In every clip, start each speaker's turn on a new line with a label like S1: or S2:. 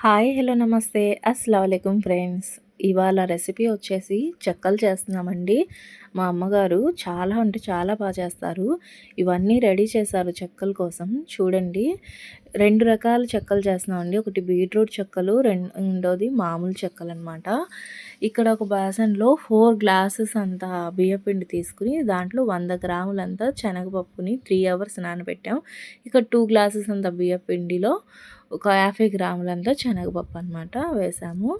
S1: Hi hello నమస్తే. అస్సలం friends. ఇవాళ రెసిపీ వచ్చేసి చెక్కలు చేస్తున్నామండి. మా అమ్మగారు చాలా అంటే చాలా బాగా చేస్తారు. ఇవన్నీ రెడీ చేశారు చెక్కల కోసం. చూడండి. రెండు రకాల చెక్కలు చేస్తున్నామండి. ఒకటి బీట్రూట్ చెక్కలు రెండోది మామూలు చెక్కలు అనమాట ఇక్కడ ఒక బాసన్లో ఫోర్ గ్లాసెస్ అంత బియ్యపిండి తీసుకుని దాంట్లో వంద గ్రాములంతా శనగపప్పుని త్రీ అవర్స్ నానబెట్టాం. ఇక్కడ టూ గ్లాసెస్ అంత బియ్యపిండిలో ఒక యాభై గ్రాములంతా శనగపప్పు అనమాట వేసాము.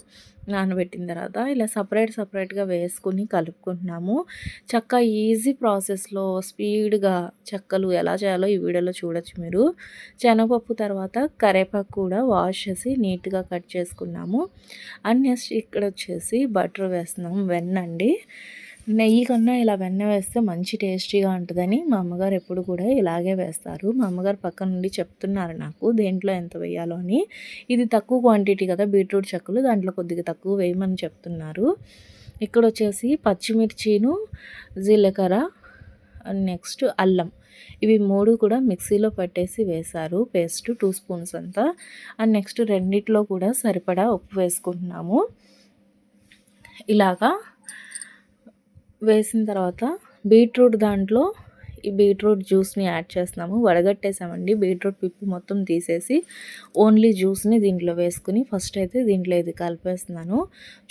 S1: నానబెట్టిన తర్వాత ఇలా సపరేట్ సపరేట్గా వేసుకుని కలుపుకుంటున్నాము. చక్క ఈజీ ప్రాసెస్లో స్పీడ్గా చెక్కలు ఎలా చేయాలో ఈ వీడియోలో చూడొచ్చు మీరు. శనగపప్పు తర్వాత కరేపాకు కూడా వాష్ చేసి నీట్గా కట్ చేసుకున్నాము. అండ్ నెక్స్ట్ ఇక్కడ వచ్చేసి బటర్ వేస్తున్నాం వెన్నండి. నెయ్యి కన్నా ఇలా వెన్న వేస్తే మంచి టేస్టీగా ఉంటుందని మా అమ్మగారు ఎప్పుడు కూడా ఇలాగే వేస్తారు. మా అమ్మగారు పక్క నుండి చెప్తున్నారు నాకు దేంట్లో ఎంత వేయాలో అని. ఇది తక్కువ క్వాంటిటీ కదా బీట్రూట్ చెక్కలు దాంట్లో కొద్దిగా తక్కువ వేయమని చెప్తున్నారు. ఇక్కడ వచ్చేసి పచ్చిమిర్చిను జీలకర్ర నెక్స్ట్ అల్లం. ఇవి మూడు కూడా మిక్సీలో పట్టేసి వేశారు. పేస్ట్ టూ స్పూన్స్ అంతా. అండ్ నెక్స్ట్ రెండిట్లో కూడా సరిపడా ఉప్పు వేసుకుంటున్నాము. ఇలాగా వేసిన తర్వాత బీట్రూట్ దాంట్లో ఈ బీట్రూట్ జ్యూస్ని యాడ్ చేస్తున్నాము. వడగట్టేసామండి. బీట్రూట్ పిప్పి మొత్తం తీసేసి ఓన్లీ జ్యూస్ని దీంట్లో వేసుకుని ఫస్ట్ అయితే దీంట్లో ఇది కలిపేస్తున్నాను.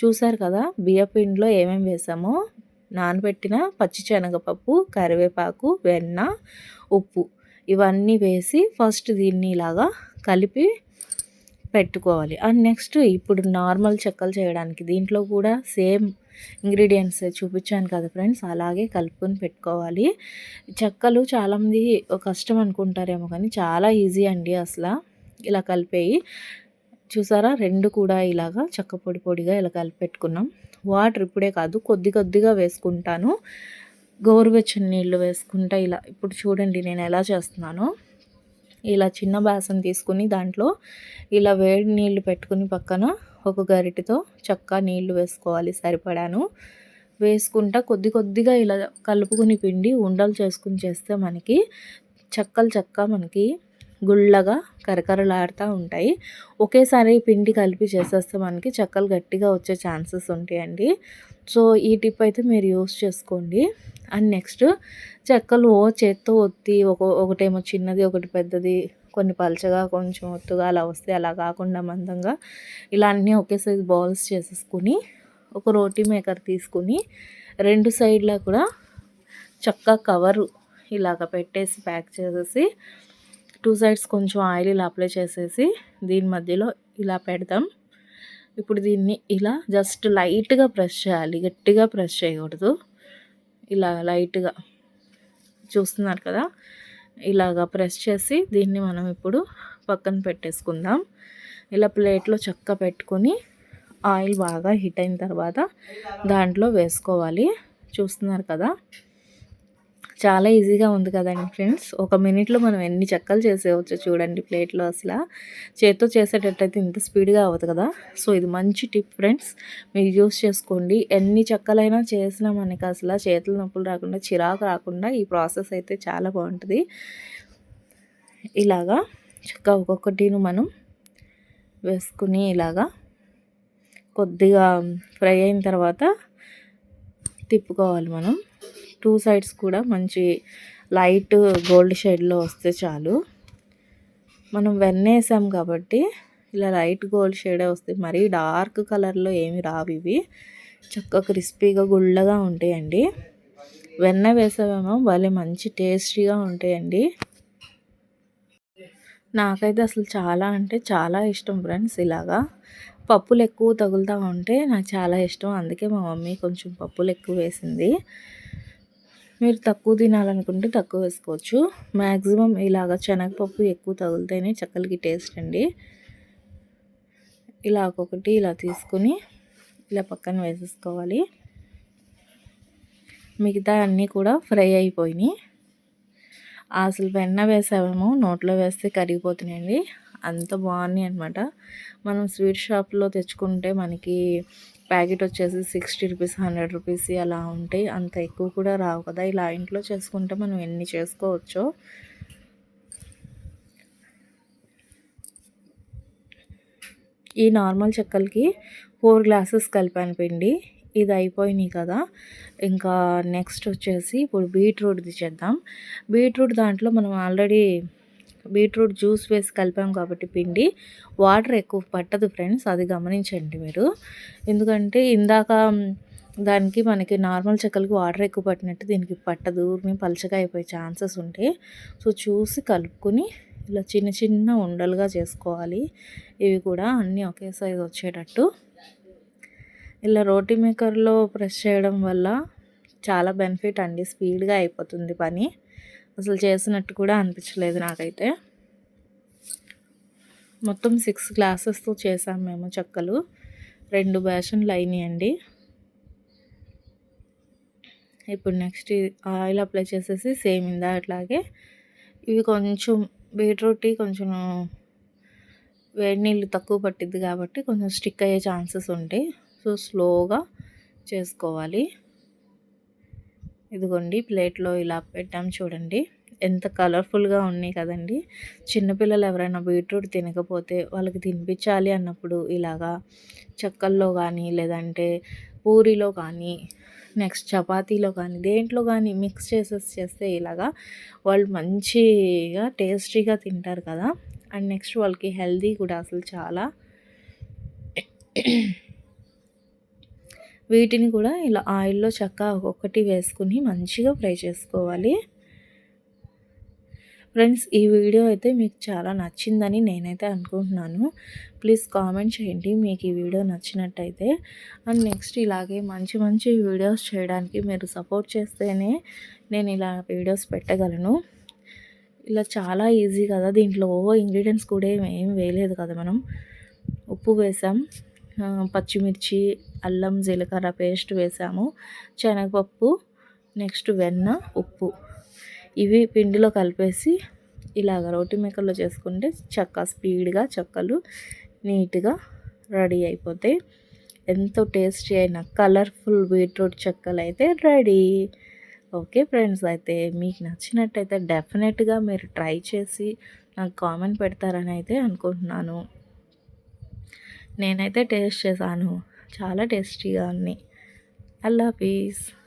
S1: చూసారు కదా బియ్యపిండిలో ఏమేమి వేసామో? నానబెట్టిన పచ్చి శనగపప్పు కరివేపాకు వెన్న ఉప్పు ఇవన్నీ వేసి ఫస్ట్ దీన్ని ఇలాగా కలిపి పెట్టుకోవాలి. అండ్ నెక్స్ట్ ఇప్పుడు నార్మల్ చెక్కలు చేయడానికి దీంట్లో కూడా సేమ్ ఇంగ్రీడియంట్స్ చూపించాను కదా ఫ్రెండ్స్ అలాగే కలుపుకొని పెట్టుకోవాలి. చెక్కలు చాలామంది కష్టం అనుకుంటారేమో కానీ చాలా ఈజీ అండి అసలు. ఇలా కలిపేయి. చూసారా? రెండు కూడా ఇలాగా చెక్క పొడి పొడిగా ఇలా కలిపి పెట్టుకున్నాం. వాటర్ ఇప్పుడే కాదు కొద్ది కొద్దిగా వేసుకుంటాను. గోరువెచ్చని నీళ్ళు వేసుకుంటా ఇలా ఇప్పుడు చూడండి నేను ఎలా చేస్తున్నానో. ఇలా చిన్న బాసన్ తీసుకుని దాంట్లో ఇలా వేడి నీళ్ళు పెట్టుకుని పక్కన ఒక గరిటెతో చక్క నీళ్ళు వేసుకోవాలి సరిపడాను. వేసుకుంటా కొద్ది కొద్దిగా ఇలా కలుపుకుని పిండి ఉండలు చేసుకుని చేస్తే మనకి చెక్కలు చెక్క మనకి గుళ్ళగా కరకరలాడుతూ ఉంటాయి. ఒకేసారి పిండి కలిపి చేసేస్తే మనకి చెక్కలు గట్టిగా వచ్చే ఛాన్సెస్ ఉంటాయండి. సో ఈ టిప్ అయితే మీరు యూస్ చేసుకోండి. అండ్ నెక్స్ట్ చెక్కలు ఓ చేత్తో ఒత్తి ఒక ఒకటేమో చిన్నది ఒకటి పెద్దది కొన్ని పలచగా కొంచెం ఒత్తుగా అలా వస్తే అలా కాకుండా మందంగా ఇలా అన్నీ ఒకేసారి బౌల్స్ చేసేసుకుని ఒక రోటీ మేకర్ తీసుకుని రెండు సైడ్లా కూడా చక్కగా కవరు ఇలాగ పెట్టేసి ప్యాక్ చేసేసి టూ సైడ్స్ కొంచెం ఆయిల్ ఇలా అప్లై చేసేసి దీని మధ్యలో ఇలా పెడతాం. ఇప్పుడు దీన్ని ఇలా జస్ట్ లైట్గా ప్రెస్ చేయాలి. గట్టిగా ప్రెస్ చేయకూడదు. ఇలా లైట్గా చూస్తున్నారు కదా? ఇలాగా ప్రెస్ చేసి దీన్ని మనం ఇప్పుడు పక్కన పెట్టేసుకుందాం. ఇలా ప్లేట్లో చక్క పెట్టుకొని ఆయిల్ బాగా హీట్ అయిన తర్వాత దాంట్లో వేసుకోవాలి. చూస్తున్నారు కదా? చాలా ఈజీగా ఉంది కదండి ఫ్రెండ్స్. ఒక మినిట్లో మనం ఎన్ని చెక్కలు చేసేవచ్చు చూడండి ప్లేట్లో అసలు. చేత్తో చేసేటట్టయితే ఇంత స్పీడ్గా అవ్వదు కదా. సో ఇది మంచి టిప్ ఫ్రెండ్స్. మీరు యూస్ చేసుకోండి. ఎన్ని చెక్కలైనా చేసినా మనకి అసలు చేతుల నొప్పులు రాకుండా చిరాకు రాకుండా ఈ ప్రాసెస్ అయితే చాలా బాగుంటుంది. ఇలాగా చెక్క ఒక్కొక్కటిను మనం వేసుకుని ఇలాగా కొద్దిగా ఫ్రై అయిన తర్వాత తిప్పుకోవాలి మనం. టూ సైడ్స్ కూడా మంచి లైట్ గోల్డ్ షేడ్లో వస్తే చాలు. మనం వెన్నేసాం కాబట్టి ఇలా లైట్ గోల్డ్ షేడే వస్తాయి. మరీ డార్క్ కలర్లో ఏమి రావు ఇవి. చక్కగా క్రిస్పీగా గుళ్ళగా ఉంటాయండి. వెన్న వేసామేమో భలే మంచి టేస్టీగా ఉంటాయండి. నాకైతే అసలు చాలా అంటే చాలా ఇష్టం ఫ్రెండ్స్ ఇలాగా. పప్పులు ఎక్కువ తగులుతూ ఉంటే నాకు చాలా ఇష్టం. అందుకే మా మమ్మీ కొంచెం పప్పులు ఎక్కువ వేసింది. మీరు తక్కువ తినాలనుకుంటే తక్కువ వేసుకోవచ్చు. మ్యాక్సిమం ఇలాగ శనగపప్పు ఎక్కువ తగులుతేనే చక్కలకి టేస్ట్ అండి. ఇలా ఒక్కొక్కటి ఇలా తీసుకుని ఇలా పక్కన వేసేసుకోవాలి. మిగతా అన్నీ కూడా ఫ్రై అయిపోయినాయి. అసలు వెన్న వేసామేమో నోట్లో వేస్తే కరిగిపోతున్నాయండి. అంత బాగున్నాయి అనమాట మనం స్వీట్ షాప్లో తెచ్చుకుంటే మనకి ప్యాకెట్ వచ్చేసి సిక్స్టీ రూపీస్ హండ్రెడ్ రూపీస్ అలా ఉంటాయి. అంత ఎక్కువ కూడా రావు కదా. ఇలా ఇంట్లో చేసుకుంటే మనం ఎన్ని చేసుకోవచ్చో. ఈ నార్మల్ చెక్కలకి ఫోర్ గ్లాసెస్ కలిపాను పిండి. ఇది అయిపోయినాయి కదా. ఇంకా నెక్స్ట్ వచ్చేసి ఇప్పుడు బీట్రూట్ది చేద్దాం బీట్రూట్ దాంట్లో మనం ఆల్రెడీ బీట్రూట్ జ్యూస్ వేసి కలిపాం కాబట్టి పిండి. వాటర్ ఎక్కువ పట్టదు ఫ్రెండ్స్ అది గమనించండి మీరు. ఎందుకంటే ఇందాక దానికి మనకి నార్మల్ చెక్కలకి వాటర్ ఎక్కువ పట్టినట్టు దీనికి పట్టదు పలచగా అయిపోయే ఛాన్సెస్ ఉంటాయి సో చూసి కలుపుకొని ఇలా చిన్న చిన్న ఉండలుగా చేసుకోవాలి. ఇవి కూడా అన్నీ ఒకే సైజు వచ్చేటట్టు. ఇలా రోటీ మేకర్లో ప్రెస్ చేయడం వల్ల చాలా బెనిఫిట్ అండి స్పీడ్గా అయిపోతుంది పని. అసలు చేసినట్టు కూడా అనిపించలేదు నాకైతే. మొత్తం సిక్స్ గ్లాసెస్తో చేసాం మేము చెక్కలు. రెండు బ్యాషన్లు అయినాయండి. ఇప్పుడు నెక్స్ట్ ఆయిల్ అప్లై చేసేసి సేమ్ ఇందా అట్లాగే. ఇవి కొంచెం బీట్రూట్ కొంచెం వేడి నీళ్ళు తక్కువ పట్టిద్ది కాబట్టి కొంచెం స్టిక్ అయ్యే ఛాన్సెస్ ఉంటాయి. సో స్లోగా చేసుకోవాలి. ఇదిగోండి ప్లేట్లో ఇలా పెట్టాం చూడండి. ఎంత కలర్ఫుల్గా ఉన్నాయి కదండి. చిన్నపిల్లలు ఎవరైనా బీట్రూట్ తినకపోతే వాళ్ళకి తినిపించాలి అన్నప్పుడు ఇలాగా చెక్కల్లో కానీ లేదంటే పూరిలో కానీ నెక్స్ట్ చపాతీలో కానీ దేంట్లో కానీ మిక్స్ చేసేసి చేస్తే ఇలాగా వాళ్ళు మంచిగా టేస్టీగా తింటారు కదా. అండ్ నెక్స్ట్ వాళ్ళకి హెల్దీ కూడా అసలు చాలా వీటిని కూడా ఇలా ఆయిల్లో చక్క ఒక్కొక్కటి వేసుకుని మంచిగా ఫ్రై చేసుకోవాలి. ఫ్రెండ్స్ ఈ వీడియో అయితే మీకు చాలా నచ్చిందని నేనైతే అనుకుంటున్నాను. ప్లీజ్ కామెంట్ చేయండి మీకు ఈ వీడియో నచ్చినట్టయితే. అండ్ నెక్స్ట్ ఇలాగే మంచి మంచి వీడియోస్ చేయడానికి మీరు సపోర్ట్ చేస్తేనే నేను ఇలా వీడియోస్ పెట్టగలను. ఇలా చాలా ఈజీ కదా దీంట్లో ఓవో ఇంగ్రీడియంట్స్ కూడా ఏం వేయలేదు కదా మనం. ఉప్పు వేసాం పచ్చిమిర్చి అల్లం జీలకర్ర పేస్ట్ వేసాము. శనగపప్పు నెక్స్ట్ వెన్న ఉప్పు. ఇవి పిండిలో కలిపేసి ఇలాగ రోటి మేకల్లో చేసుకుంటే చక్క స్పీడ్గా చెక్కలు నీట్గా రెడీ అయిపోతాయి. ఎంతో టేస్టీ అయిన కలర్ఫుల్ బీట్రూట్ చెక్కలు అయితే రెడీ. ఓకే ఫ్రెండ్స్ అయితే మీకు నచ్చినట్టయితే డెఫినెట్గా మీరు ట్రై చేసి నాకు కామెంట్ పెడతారని అయితే అనుకుంటున్నాను. నేనైతే టేస్ట్ చేశాను. చాలా టేస్టీగా ఉన్నాయి. అల్లా పీస్